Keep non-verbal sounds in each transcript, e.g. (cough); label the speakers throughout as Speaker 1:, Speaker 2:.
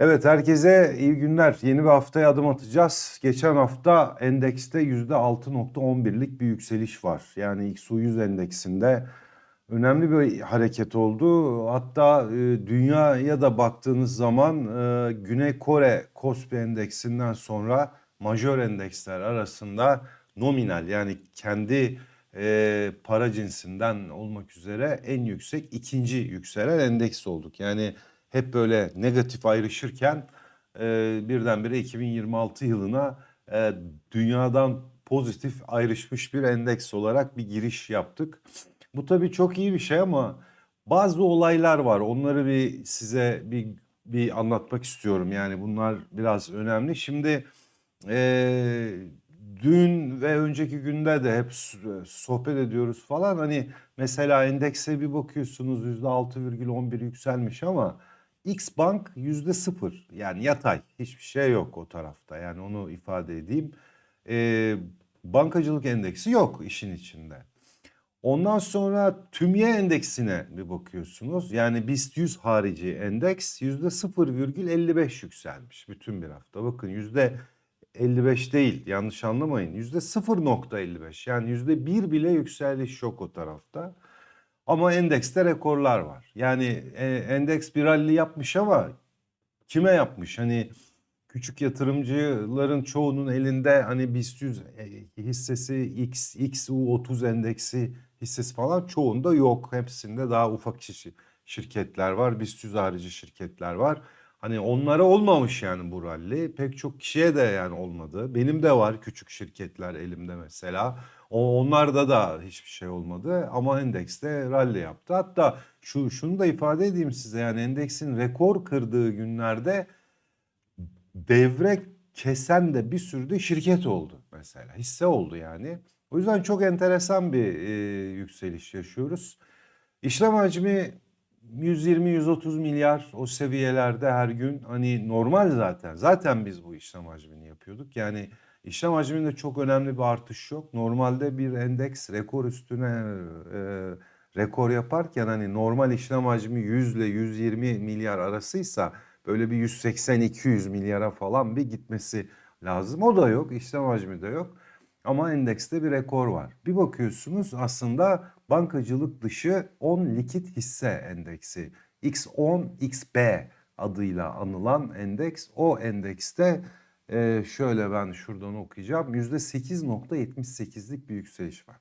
Speaker 1: Evet herkese iyi günler. Yeni bir haftaya adım atacağız. Geçen hafta endekste %6.11'lik bir yükseliş var. Yani XU100 endeksinde önemli bir hareket oldu. Hatta e, dünyaya da baktığınız zaman e, Güney Kore Kospi endeksinden sonra majör endeksler arasında nominal yani kendi e, para cinsinden olmak üzere en yüksek ikinci yükselen endeks olduk. Yani hep böyle negatif ayrışırken e, birdenbire 2026 yılına e, dünyadan pozitif ayrışmış bir endeks olarak bir giriş yaptık. Bu tabii çok iyi bir şey ama bazı olaylar var. Onları bir size bir bir anlatmak istiyorum. Yani bunlar biraz önemli. Şimdi e, dün ve önceki günde de hep sohbet ediyoruz falan. Hani mesela endekse bir bakıyorsunuz %6,11 yükselmiş ama X Bank yüzde sıfır yani yatay hiçbir şey yok o tarafta yani onu ifade edeyim. Ee, bankacılık endeksi yok işin içinde. Ondan sonra tümye endeksine bir bakıyorsunuz. Yani BIST 100 harici endeks yüzde 0,55 yükselmiş bütün bir hafta. Bakın yüzde 55 değil yanlış anlamayın. Yüzde 0.55 yani yüzde 1 bile yükseliş yok o tarafta. Ama endekste rekorlar var. Yani e, endeks bir rally yapmış ama kime yapmış? Hani küçük yatırımcıların çoğunun elinde hani BIST 100 e, hissesi X, XU30 endeksi hissesi falan çoğunda yok. Hepsinde daha ufak şiş- şirketler var. BIST 100 harici şirketler var. Hani onlara olmamış yani bu rally. Pek çok kişiye de yani olmadı. Benim de var küçük şirketler elimde mesela. O, onlarda da hiçbir şey olmadı ama endekste rally yaptı. Hatta şu şunu da ifade edeyim size yani endeksin rekor kırdığı günlerde devre kesen de bir sürü de şirket oldu mesela. Hisse oldu yani. O yüzden çok enteresan bir e, yükseliş yaşıyoruz. İşlem hacmi 120-130 milyar o seviyelerde her gün hani normal zaten. Zaten biz bu işlem hacmini yapıyorduk. Yani işlem hacminde çok önemli bir artış yok. Normalde bir endeks rekor üstüne e, rekor yaparken hani normal işlem hacmi 100 ile 120 milyar arasıysa böyle bir 180-200 milyara falan bir gitmesi lazım. O da yok. işlem hacmi de yok. Ama endekste bir rekor var. Bir bakıyorsunuz aslında bankacılık dışı 10 likit hisse endeksi. X10 XB adıyla anılan endeks. O endekste e, şöyle ben şuradan okuyacağım. %8.78'lik bir yükseliş var.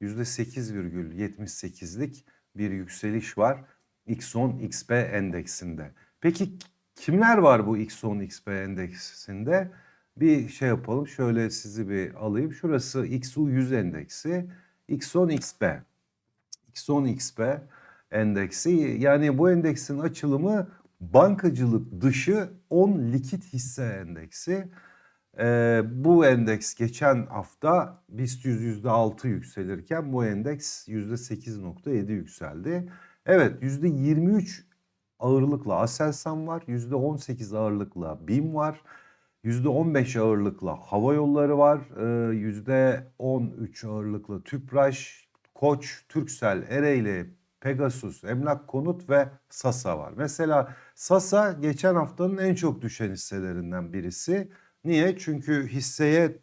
Speaker 1: %8,78'lik bir yükseliş var X10 XB endeksinde. Peki kimler var bu X10 XB endeksinde? Bir şey yapalım. Şöyle sizi bir alayım. Şurası XU100 endeksi. X10 XB. X10 XB endeksi. Yani bu endeksin açılımı bankacılık dışı 10 likit hisse endeksi. Ee, bu endeks geçen hafta BIST 100 %6 yükselirken bu endeks %8.7 yükseldi. Evet %23 ağırlıkla Aselsan var, %18 ağırlıkla BİM var. %15 ağırlıkla hava yolları var. Ee, %13 ağırlıkla Tüpraş, Koç, Türksel, Ereğli, Pegasus, Emlak Konut ve Sasa var. Mesela Sasa geçen haftanın en çok düşen hisselerinden birisi. Niye? Çünkü hisseye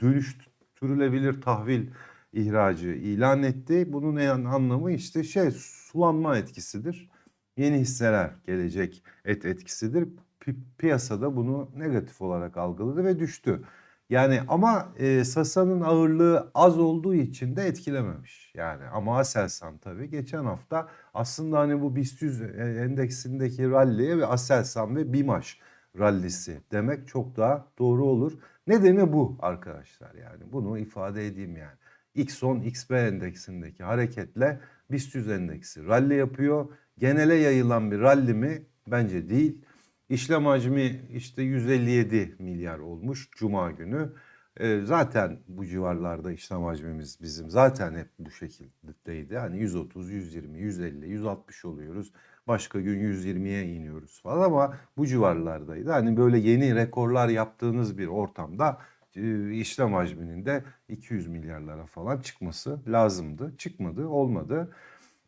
Speaker 1: dönüştürülebilir tahvil ihracı ilan etti. Bunun en anlamı işte şey sulanma etkisidir. Yeni hisseler gelecek et etkisidir. Pi- piyasada bunu negatif olarak algıladı ve düştü. Yani ama e, Sasa'nın ağırlığı az olduğu için de etkilememiş. Yani ama Aselsan tabii geçen hafta aslında hani bu BIST 100 endeksindeki ralliye ve Aselsan ve BİMAŞ rallisi demek çok daha doğru olur. Nedeni bu arkadaşlar yani bunu ifade edeyim yani. X10 XB endeksindeki hareketle BIST 100 endeksi rally yapıyor. Genele yayılan bir rally mi? Bence değil. İşlem hacmi işte 157 milyar olmuş Cuma günü. Ee, zaten bu civarlarda işlem hacmimiz bizim zaten hep bu şekildeydi. Hani 130, 120, 150, 160 oluyoruz. Başka gün 120'ye iniyoruz falan ama bu civarlardaydı. Hani böyle yeni rekorlar yaptığınız bir ortamda e, işlem hacminin de 200 milyarlara falan çıkması lazımdı. Çıkmadı, olmadı.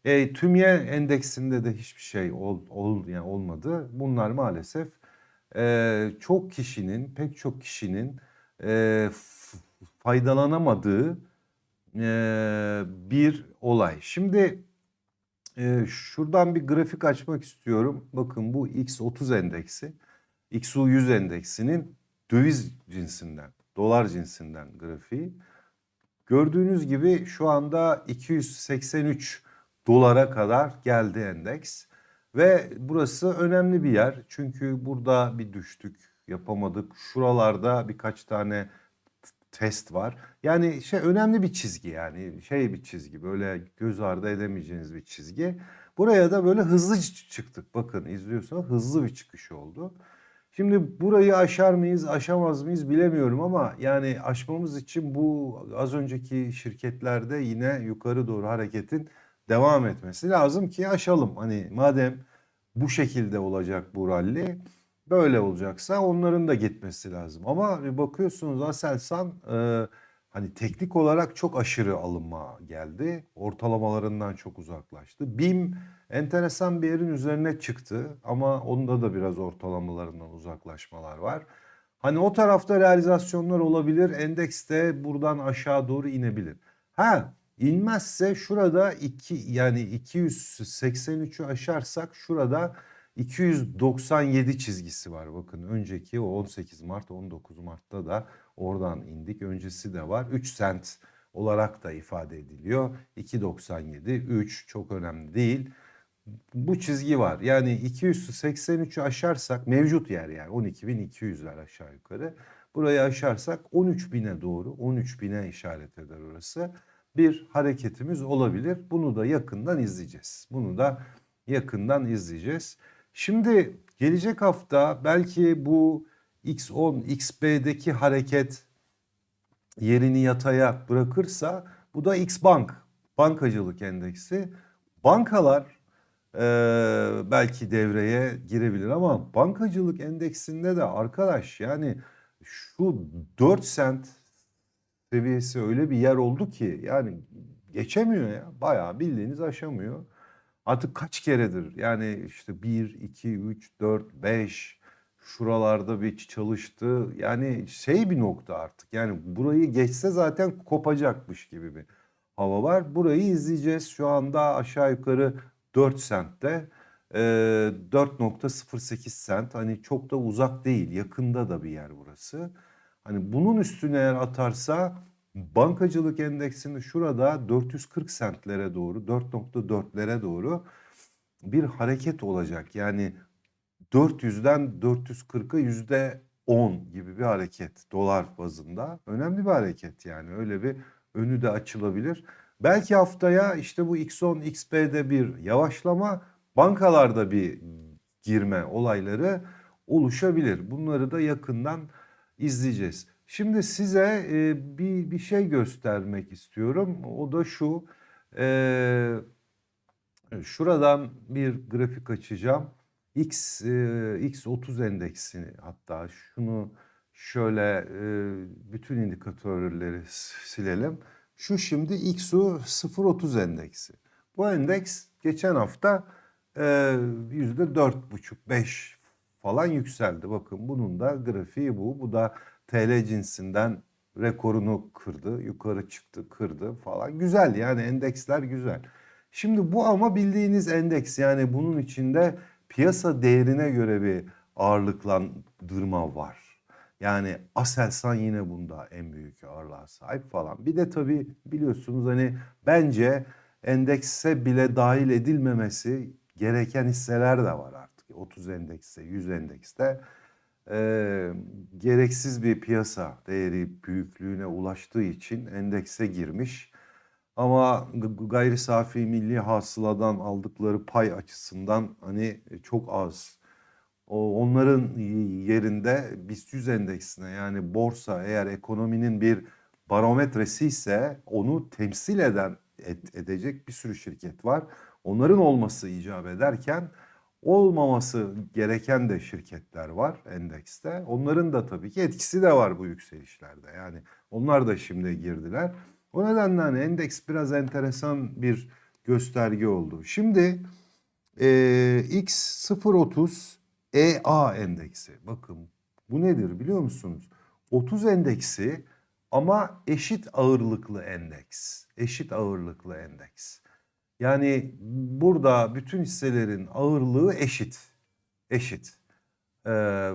Speaker 1: E, tümye endeksinde de hiçbir şey ol, ol yani olmadı. Bunlar maalesef e, çok kişinin, pek çok kişinin e, faydalanamadığı e, bir olay. Şimdi e, şuradan bir grafik açmak istiyorum. Bakın bu X30 endeksi, XU100 endeksinin döviz cinsinden, dolar cinsinden grafiği. Gördüğünüz gibi şu anda 283 dolara kadar geldi endeks. Ve burası önemli bir yer. Çünkü burada bir düştük, yapamadık. Şuralarda birkaç tane test var. Yani şey önemli bir çizgi yani şey bir çizgi böyle göz ardı edemeyeceğiniz bir çizgi. Buraya da böyle hızlı çıktık. Bakın izliyorsanız hızlı bir çıkış oldu. Şimdi burayı aşar mıyız, aşamaz mıyız bilemiyorum ama yani aşmamız için bu az önceki şirketlerde yine yukarı doğru hareketin devam etmesi lazım ki aşalım. Hani madem bu şekilde olacak bu ralli, böyle olacaksa onların da gitmesi lazım. Ama bakıyorsunuz Aselsan e, hani teknik olarak çok aşırı alınma geldi. Ortalamalarından çok uzaklaştı. BİM enteresan bir yerin üzerine çıktı ama onda da biraz ortalamalarından uzaklaşmalar var. Hani o tarafta realizasyonlar olabilir. Endeks de buradan aşağı doğru inebilir. Ha inmezse şurada iki yani 283'ü aşarsak şurada 297 çizgisi var. Bakın önceki o 18 Mart 19 Mart'ta da oradan indik. Öncesi de var. 3 sent olarak da ifade ediliyor. 2.97 3 çok önemli değil. Bu çizgi var. Yani 283'ü aşarsak mevcut yer yani 12.200'ler aşağı yukarı. Burayı aşarsak 13.000'e doğru 13.000'e işaret eder orası. Bir hareketimiz olabilir. Bunu da yakından izleyeceğiz. Bunu da yakından izleyeceğiz. Şimdi gelecek hafta belki bu X10, XB'deki hareket yerini yataya bırakırsa bu da X Bank bankacılık endeksi. Bankalar e, belki devreye girebilir ama bankacılık endeksinde de arkadaş yani şu 4 sent seviyesi öyle bir yer oldu ki yani geçemiyor ya bayağı bildiğiniz aşamıyor. Artık kaç keredir yani işte 1, 2, 3, 4, 5 şuralarda bir çalıştı. Yani şey bir nokta artık yani burayı geçse zaten kopacakmış gibi bir hava var. Burayı izleyeceğiz şu anda aşağı yukarı 4 sentte. Ee, 4.08 sent hani çok da uzak değil yakında da bir yer burası. Hani bunun üstüne eğer atarsa bankacılık endeksini şurada 440 sentlere doğru 4.4'lere doğru bir hareket olacak. Yani 400'den 440'a yüzde 10 gibi bir hareket dolar bazında. Önemli bir hareket yani öyle bir önü de açılabilir. Belki haftaya işte bu X10, XB'de bir yavaşlama, bankalarda bir girme olayları oluşabilir. Bunları da yakından izleyeceğiz. Şimdi size e, bir bir şey göstermek istiyorum. O da şu. E, şuradan bir grafik açacağım. X e, X30 endeksini hatta şunu şöyle e, bütün indikatörleri silelim. Şu şimdi XU 030 endeksi. Bu endeks geçen hafta e, yüzde dört buçuk beş falan yükseldi. Bakın bunun da grafiği bu. Bu da TL cinsinden rekorunu kırdı. Yukarı çıktı, kırdı falan. Güzel yani endeksler güzel. Şimdi bu ama bildiğiniz endeks yani bunun içinde piyasa değerine göre bir ağırlıklandırma var. Yani Aselsan yine bunda en büyük ağırlığa sahip falan. Bir de tabii biliyorsunuz hani bence endekse bile dahil edilmemesi gereken hisseler de var artık. 30 endekste, 100 endekste e, gereksiz bir piyasa değeri büyüklüğüne ulaştığı için endekse girmiş. Ama gayri safi milli hasıladan aldıkları pay açısından hani çok az. O onların yerinde BIST 100 endeksine yani borsa eğer ekonominin bir barometresi ise onu temsil eden et- edecek bir sürü şirket var. Onların olması icap ederken olmaması gereken de şirketler var endekste. Onların da tabii ki etkisi de var bu yükselişlerde. Yani onlar da şimdi girdiler. O nedenle hani endeks biraz enteresan bir gösterge oldu. Şimdi e, X030 EA endeksi. Bakın bu nedir biliyor musunuz? 30 endeksi ama eşit ağırlıklı endeks. Eşit ağırlıklı endeks. Yani burada bütün hisselerin ağırlığı eşit. Eşit. Ee,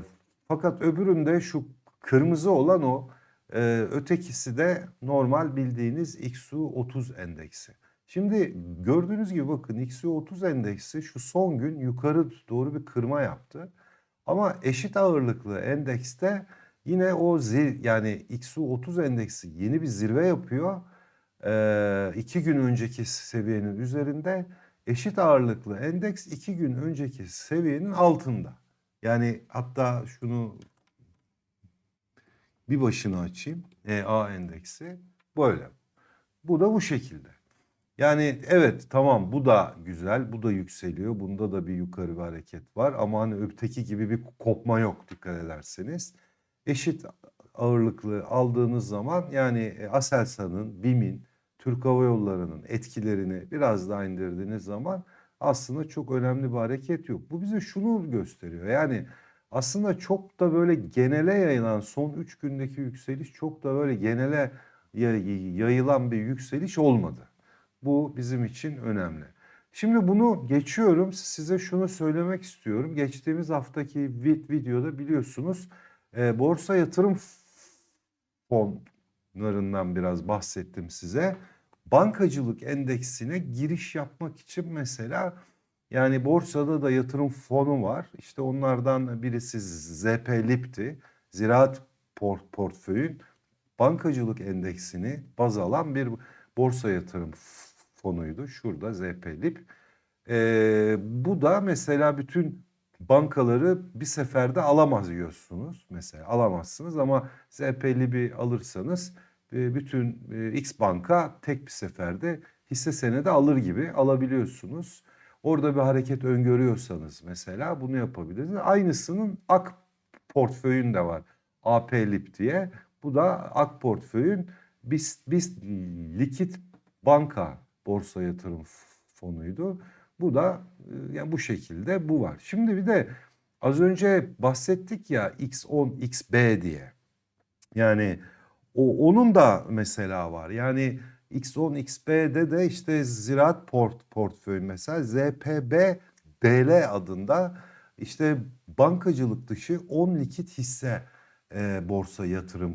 Speaker 1: fakat öbüründe şu kırmızı olan o. Ee, ötekisi de normal bildiğiniz XU30 endeksi. Şimdi gördüğünüz gibi bakın XU30 endeksi şu son gün yukarı doğru bir kırma yaptı. Ama eşit ağırlıklı endekste yine o zir, yani XU30 endeksi yeni bir zirve yapıyor. İki gün önceki seviyenin üzerinde eşit ağırlıklı endeks iki gün önceki seviyenin altında. Yani hatta şunu bir başına açayım. EA endeksi böyle. Bu da bu şekilde. Yani evet tamam bu da güzel, bu da yükseliyor. Bunda da bir yukarı bir hareket var ama hani öteki gibi bir kopma yok dikkat ederseniz. Eşit ağırlıklı aldığınız zaman yani Aselsan'ın, BİM'in, Türk Hava Yolları'nın etkilerini biraz daha indirdiğiniz zaman aslında çok önemli bir hareket yok. Bu bize şunu gösteriyor. Yani aslında çok da böyle genele yayılan son 3 gündeki yükseliş çok da böyle genele yay- yayılan bir yükseliş olmadı. Bu bizim için önemli. Şimdi bunu geçiyorum. Size şunu söylemek istiyorum. Geçtiğimiz haftaki vid- videoda biliyorsunuz e, borsa yatırım fonlarından biraz bahsettim size. Bankacılık endeksine giriş yapmak için mesela yani borsada da yatırım fonu var. İşte onlardan birisi ZP Lip'ti. Ziraat port portföyün bankacılık endeksini baz alan bir borsa yatırım fonuydu. Şurada ZP Lip. Ee, bu da mesela bütün bankaları bir seferde alamaz diyorsunuz. Mesela alamazsınız ama ZP Lip'i alırsanız e, bütün e, X banka tek bir seferde hisse senedi alır gibi alabiliyorsunuz. Orada bir hareket öngörüyorsanız mesela bunu yapabilirsiniz. Aynısının AK portföyünde var. AP diye. Bu da AK portföyün biz, biz likit banka borsa yatırım fonuydu. Bu da yani bu şekilde bu var. Şimdi bir de az önce bahsettik ya X10 XB diye. Yani o onun da mesela var. Yani X10 XB'de de işte ziraat port portföyü mesela ZPB DL adında işte bankacılık dışı 10 likit hisse e, borsa yatırım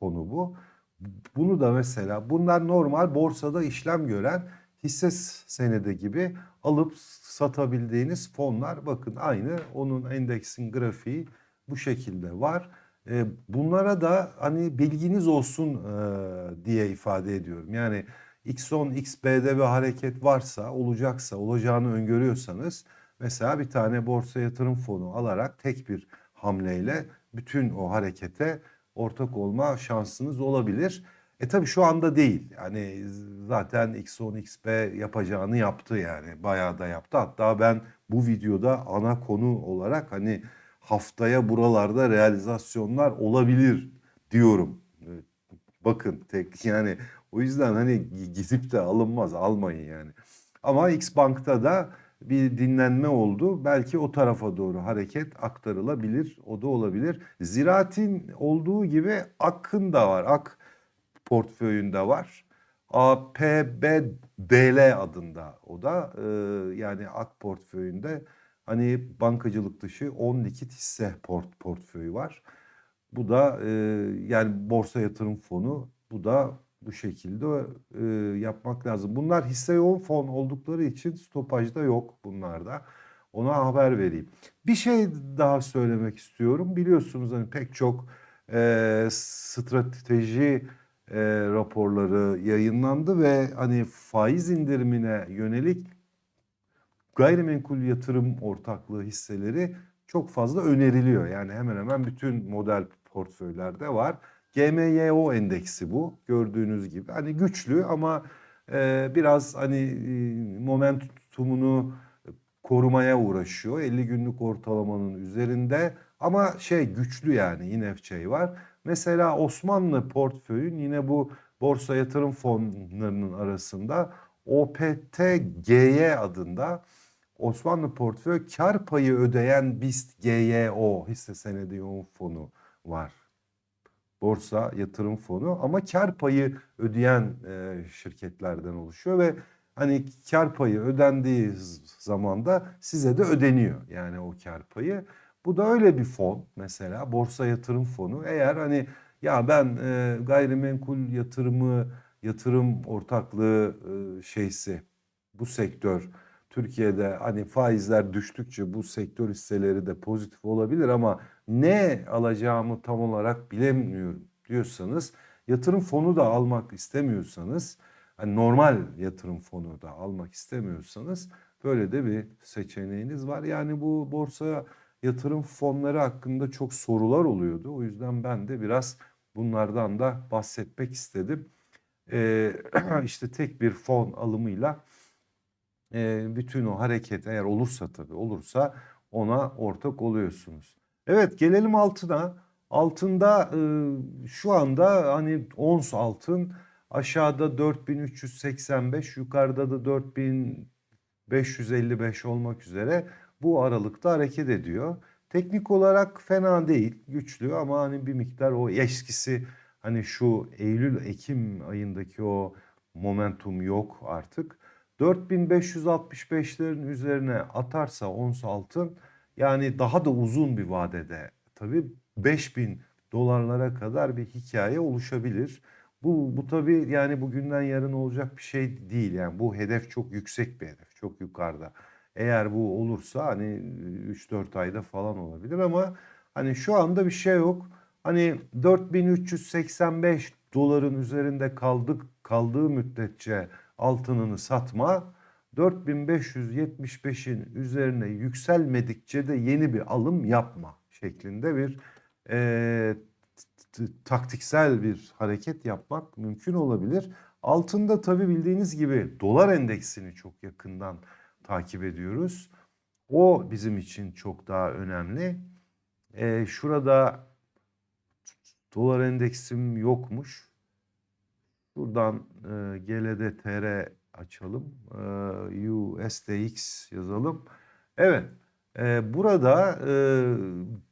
Speaker 1: fonu bu. Bunu da mesela bunlar normal borsada işlem gören hisse senedi gibi alıp satabildiğiniz fonlar bakın aynı onun endeksin grafiği bu şekilde var. E, bunlara da hani bilginiz olsun e, diye ifade ediyorum. Yani X10, XB'de bir hareket varsa, olacaksa, olacağını öngörüyorsanız mesela bir tane borsa yatırım fonu alarak tek bir hamleyle bütün o harekete ortak olma şansınız olabilir. E tabii şu anda değil. Yani zaten X10, XB yapacağını yaptı yani. Bayağı da yaptı. Hatta ben bu videoda ana konu olarak hani haftaya buralarda realizasyonlar olabilir diyorum. Bakın tek (laughs) yani o yüzden hani gidip de alınmaz almayın yani. Ama X Bank'ta da bir dinlenme oldu. Belki o tarafa doğru hareket aktarılabilir. O da olabilir. Ziraat'in olduğu gibi Ak'ın da var. Ak portföyünde var. APBDL adında o da e, yani Ak portföyünde hani bankacılık dışı 10 likit hisse port portföyü var. Bu da e, yani borsa yatırım fonu bu da bu şekilde e, yapmak lazım. Bunlar hisse yoğun fon oldukları için stopajda yok bunlarda. Ona haber vereyim. Bir şey daha söylemek istiyorum. Biliyorsunuz hani pek çok e, strateji e, raporları yayınlandı ve hani faiz indirimine yönelik gayrimenkul yatırım ortaklığı hisseleri çok fazla öneriliyor. Yani hemen hemen bütün model portföylerde var. GMYO endeksi bu gördüğünüz gibi. Hani güçlü ama e, biraz hani e, momentumunu korumaya uğraşıyor. 50 günlük ortalamanın üzerinde ama şey güçlü yani yine şey var. Mesela Osmanlı portföyün yine bu borsa yatırım fonlarının arasında OPTGY adında Osmanlı portföy kar payı ödeyen BIST GYO hisse senedi yoğun fonu var. Borsa yatırım fonu ama kar payı ödeyen e, şirketlerden oluşuyor ve hani kar payı ödendiği zaman da size de ödeniyor yani o kar payı. Bu da öyle bir fon mesela borsa yatırım fonu. Eğer hani ya ben e, gayrimenkul yatırımı, yatırım ortaklığı e, şeysi bu sektör Türkiye'de hani faizler düştükçe bu sektör hisseleri de pozitif olabilir ama ne alacağımı tam olarak bilemiyorum diyorsanız yatırım fonu da almak istemiyorsanız hani normal yatırım fonu da almak istemiyorsanız böyle de bir seçeneğiniz var. Yani bu borsa yatırım fonları hakkında çok sorular oluyordu. O yüzden ben de biraz bunlardan da bahsetmek istedim. Ee, (clears throat) işte tek bir fon alımıyla e, bütün o hareket eğer olursa tabii olursa ona ortak oluyorsunuz. Evet gelelim altına. Altında e, şu anda hani ons altın aşağıda 4385 yukarıda da 4555 olmak üzere bu aralıkta hareket ediyor. Teknik olarak fena değil, güçlü ama hani bir miktar o eskisi hani şu Eylül-Ekim ayındaki o momentum yok artık. 4565'lerin üzerine atarsa ons altın yani daha da uzun bir vadede tabii 5000 dolarlara kadar bir hikaye oluşabilir. Bu, bu tabii yani bugünden yarın olacak bir şey değil. Yani bu hedef çok yüksek bir hedef. Çok yukarıda. Eğer bu olursa hani 3-4 ayda falan olabilir ama hani şu anda bir şey yok. Hani 4385 doların üzerinde kaldık kaldığı müddetçe altınını satma. 4575'in üzerine yükselmedikçe de yeni bir alım yapma şeklinde bir e, taktiksel bir hareket yapmak mümkün olabilir. Altında tabii bildiğiniz gibi dolar endeksini çok yakından takip ediyoruz. O bizim için çok daha önemli. E, şurada dolar endeksim yokmuş. Buradan e, GLD açalım. E, USDX yazalım. Evet. E, burada e,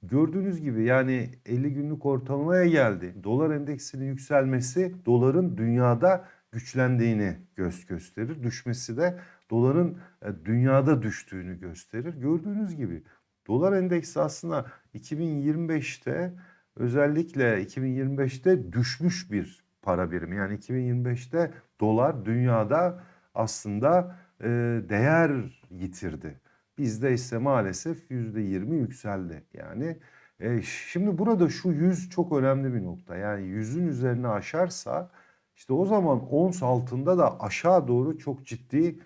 Speaker 1: gördüğünüz gibi yani 50 günlük ortalamaya geldi. Dolar endeksinin yükselmesi doların dünyada güçlendiğini göz gösterir. Düşmesi de doların e, dünyada düştüğünü gösterir. Gördüğünüz gibi dolar endeksi aslında 2025'te özellikle 2025'te düşmüş bir para birimi. Yani 2025'te dolar dünyada aslında e, değer yitirdi. Bizde ise maalesef %20 yükseldi. Yani e, şimdi burada şu yüz çok önemli bir nokta. Yani yüzün üzerine aşarsa işte o zaman ons altında da aşağı doğru çok ciddi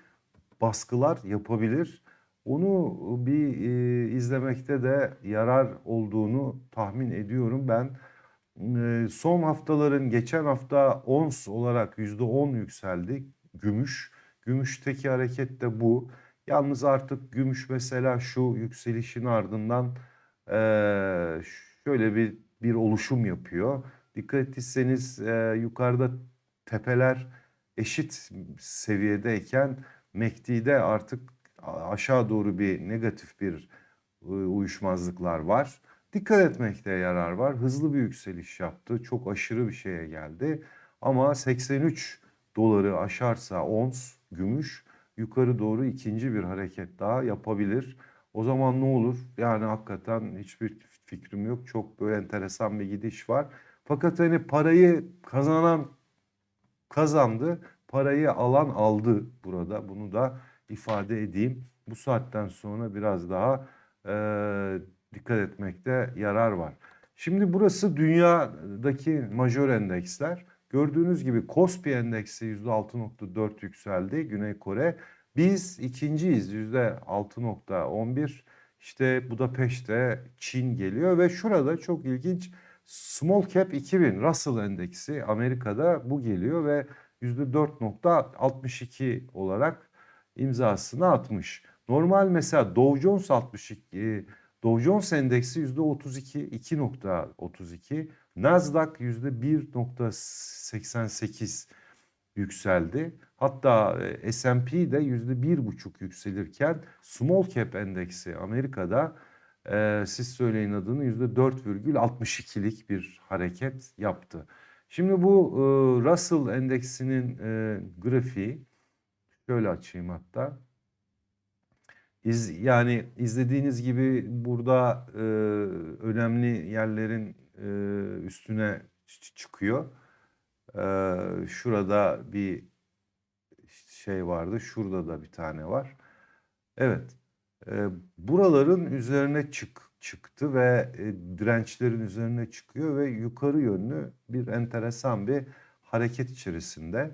Speaker 1: baskılar yapabilir. Onu bir e, izlemekte de yarar olduğunu tahmin ediyorum ben. E, son haftaların geçen hafta ons olarak %10 yükseldi gümüş. Gümüşteki hareket de bu. Yalnız artık gümüş mesela şu yükselişin ardından e, şöyle bir bir oluşum yapıyor. Dikkat ettiyseniz e, yukarıda tepeler eşit seviyedeyken MACD'de artık aşağı doğru bir negatif bir uyuşmazlıklar var. Dikkat etmekte yarar var. Hızlı bir yükseliş yaptı. Çok aşırı bir şeye geldi. Ama 83 doları aşarsa ons gümüş yukarı doğru ikinci bir hareket daha yapabilir. O zaman ne olur? Yani hakikaten hiçbir fikrim yok. Çok böyle enteresan bir gidiş var. Fakat hani parayı kazanan kazandı. Parayı alan aldı burada. Bunu da ifade edeyim. Bu saatten sonra biraz daha e, dikkat etmekte yarar var. Şimdi burası dünyadaki majör endeksler. Gördüğünüz gibi Kospi endeksi %6.4 yükseldi Güney Kore. Biz ikinciyiz %6.11. İşte Budapeşte Çin geliyor ve şurada çok ilginç Small Cap 2000 Russell endeksi Amerika'da bu geliyor ve %4.62 olarak imzasını atmış. Normal mesela Dow Jones 62 Dow Jones endeksi %32 2.32 Nasdaq %1.88 yükseldi. Hatta e, S&P de yüzde bir buçuk yükselirken small cap endeksi Amerika'da e, siz söyleyin adını yüzde 4,62'lik bir hareket yaptı. Şimdi bu e, Russell endeksinin e, grafiği şöyle açayım hatta. İz, yani izlediğiniz gibi burada e, önemli yerlerin e, üstüne çıkıyor. E, şurada bir şey vardı, şurada da bir tane var. Evet, e, buraların üzerine çık çıktı ve e, dirençlerin üzerine çıkıyor ve yukarı yönlü bir enteresan bir hareket içerisinde.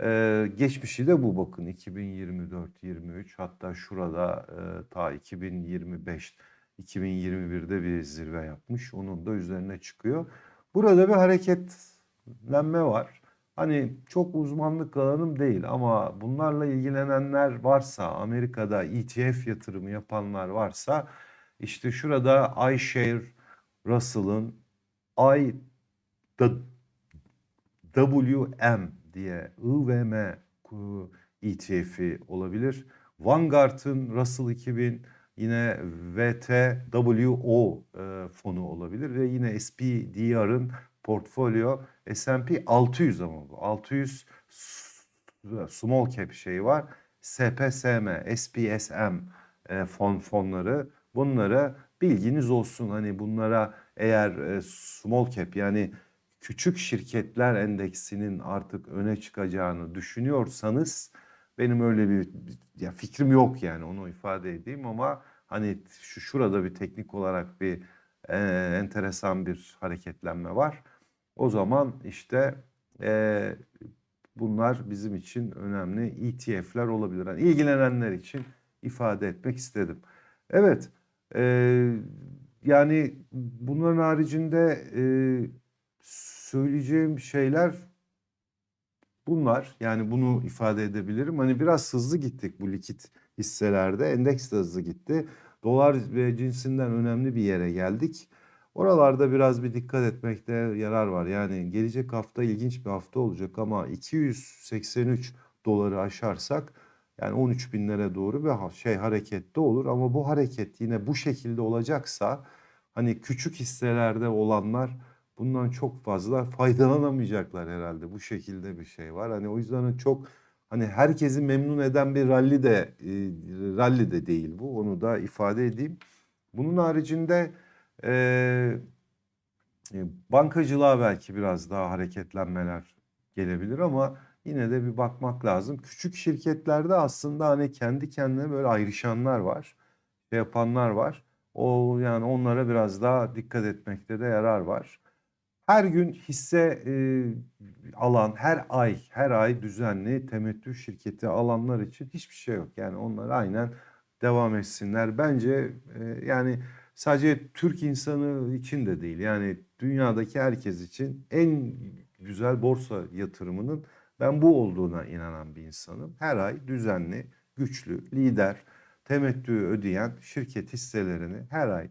Speaker 1: Ee, geçmişi de bu bakın 2024-23 hatta şurada e, ta 2025 2021'de bir zirve yapmış. Onun da üzerine çıkıyor. Burada bir hareketlenme var. Hani çok uzmanlık alanım değil ama bunlarla ilgilenenler varsa Amerika'da ETF yatırımı yapanlar varsa işte şurada iShare Russell'ın I WM diye IVM ETF'i olabilir. Vanguard'ın Russell 2000 yine VTWO e, fonu olabilir ve yine SPDR'ın portfolyo S&P 600 ama bu 600 small cap şeyi var. SPSM, SPSM e, fon fonları bunlara bilginiz olsun. Hani bunlara eğer e, small cap yani küçük şirketler endeksinin artık öne çıkacağını düşünüyorsanız benim öyle bir ya fikrim yok yani onu ifade edeyim ama hani şu şurada bir teknik olarak bir e, enteresan bir hareketlenme var. O zaman işte e, bunlar bizim için önemli ETF'ler olabilir. Yani ilgilenenler için ifade etmek istedim. Evet, e, yani bunların haricinde e, söyleyeceğim şeyler bunlar. Yani bunu ifade edebilirim. Hani biraz hızlı gittik bu likit hisselerde. Endeks de hızlı gitti. Dolar cinsinden önemli bir yere geldik. Oralarda biraz bir dikkat etmekte yarar var. Yani gelecek hafta ilginç bir hafta olacak ama 283 doları aşarsak yani 13 binlere doğru bir şey harekette olur. Ama bu hareket yine bu şekilde olacaksa hani küçük hisselerde olanlar bundan çok fazla (laughs) faydalanamayacaklar herhalde. Bu şekilde bir şey var. Hani o yüzden çok hani herkesi memnun eden bir rally de e, rally de değil bu. Onu da ifade edeyim. Bunun haricinde e, e, bankacılığa belki biraz daha hareketlenmeler gelebilir ama yine de bir bakmak lazım. Küçük şirketlerde aslında hani kendi kendine böyle ayrışanlar var. Şey yapanlar var. O yani onlara biraz daha dikkat etmekte de yarar var. Her gün hisse e, alan, her ay, her ay düzenli temettü şirketi alanlar için hiçbir şey yok. Yani onlar aynen devam etsinler. Bence e, yani sadece Türk insanı için de değil. Yani dünyadaki herkes için en güzel borsa yatırımının ben bu olduğuna inanan bir insanım. Her ay düzenli, güçlü, lider, temettü ödeyen şirket hisselerini her ay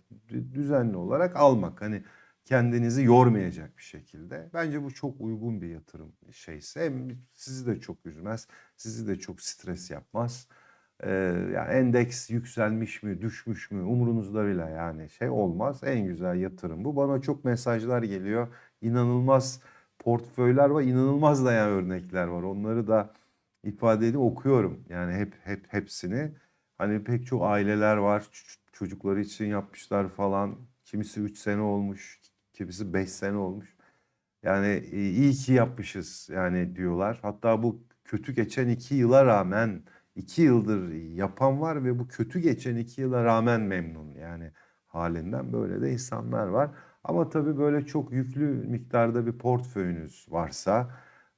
Speaker 1: düzenli olarak almak. Hani kendinizi yormayacak bir şekilde. Bence bu çok uygun bir yatırım şeyse. Hem sizi de çok üzmez, sizi de çok stres yapmaz. Ee, yani endeks yükselmiş mi, düşmüş mü umurunuzda bile yani şey olmaz. En güzel yatırım bu. Bana çok mesajlar geliyor. İnanılmaz portföyler var, inanılmaz dayan örnekler var. Onları da ifade edip okuyorum. Yani hep hep hepsini. Hani pek çok aileler var. Çocukları için yapmışlar falan. Kimisi 3 sene olmuş, kimisi 5 sene olmuş. Yani e, iyi ki yapmışız yani diyorlar. Hatta bu kötü geçen 2 yıla rağmen 2 yıldır yapan var ve bu kötü geçen 2 yıla rağmen memnun yani halinden böyle de insanlar var. Ama tabii böyle çok yüklü miktarda bir portföyünüz varsa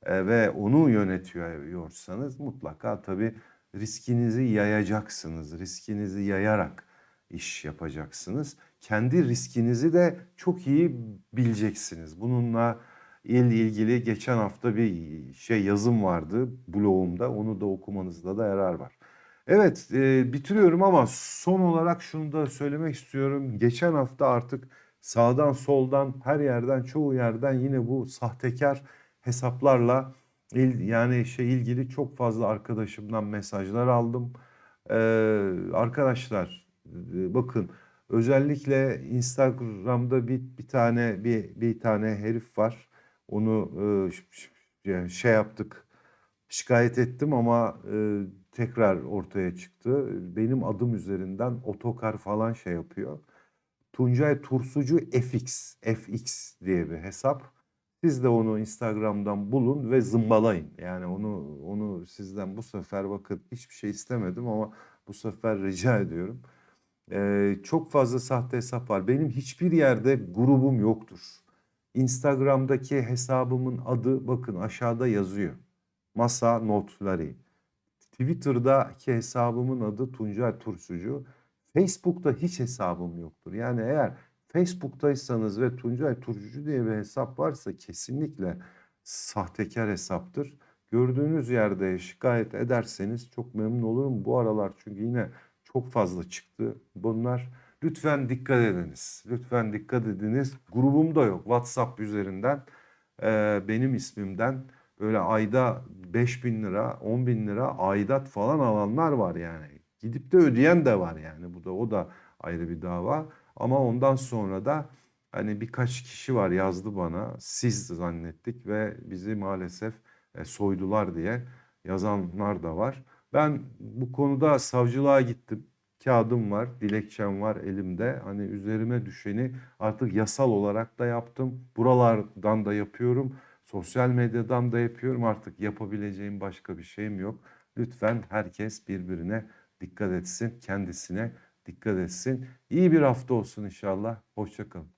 Speaker 1: e, ve onu yönetiyorsanız mutlaka tabii riskinizi yayacaksınız. Riskinizi yayarak iş yapacaksınız. Kendi riskinizi de çok iyi bileceksiniz. Bununla ilgili geçen hafta bir şey yazım vardı blogumda. Onu da okumanızda da yarar var. Evet e, bitiriyorum ama son olarak şunu da söylemek istiyorum. Geçen hafta artık sağdan soldan her yerden çoğu yerden yine bu sahtekar hesaplarla Yani şey ilgili çok fazla arkadaşımdan mesajlar aldım. Ee, arkadaşlar e, bakın özellikle Instagram'da bir bir tane bir bir tane herif var. Onu e, şey yaptık. Şikayet ettim ama e, tekrar ortaya çıktı. Benim adım üzerinden otokar falan şey yapıyor. Tuncay Tursucu FX, FX diye bir hesap. Siz de onu Instagram'dan bulun ve zımbalayın. Yani onu onu sizden bu sefer bakın hiçbir şey istemedim ama bu sefer rica ediyorum. Ee, çok fazla sahte hesap var. Benim hiçbir yerde grubum yoktur. Instagram'daki hesabımın adı bakın aşağıda yazıyor. Masa notları. Twitter'daki hesabımın adı Tuncay Tursucu. Facebook'ta hiç hesabım yoktur. Yani eğer Facebook'taysanız ve Tuncay Turcucu diye bir hesap varsa kesinlikle sahtekar hesaptır. Gördüğünüz yerde şikayet ederseniz çok memnun olurum. Bu aralar çünkü yine çok fazla çıktı bunlar. Lütfen dikkat ediniz. Lütfen dikkat ediniz. Grubum da yok. WhatsApp üzerinden e, benim ismimden böyle ayda 5 bin lira, 10 bin lira aidat falan alanlar var yani. Gidip de ödeyen de var yani. Bu da o da ayrı bir dava. Ama ondan sonra da hani birkaç kişi var yazdı bana. Siz zannettik ve bizi maalesef e, soydular diye yazanlar da var. Ben bu konuda savcılığa gittim. Kağıdım var, dilekçem var elimde. Hani üzerime düşeni artık yasal olarak da yaptım. Buralardan da yapıyorum. Sosyal medyadan da yapıyorum. Artık yapabileceğim başka bir şeyim yok. Lütfen herkes birbirine dikkat etsin, kendisine dikkat etsin. İyi bir hafta olsun inşallah. Hoşça kalın.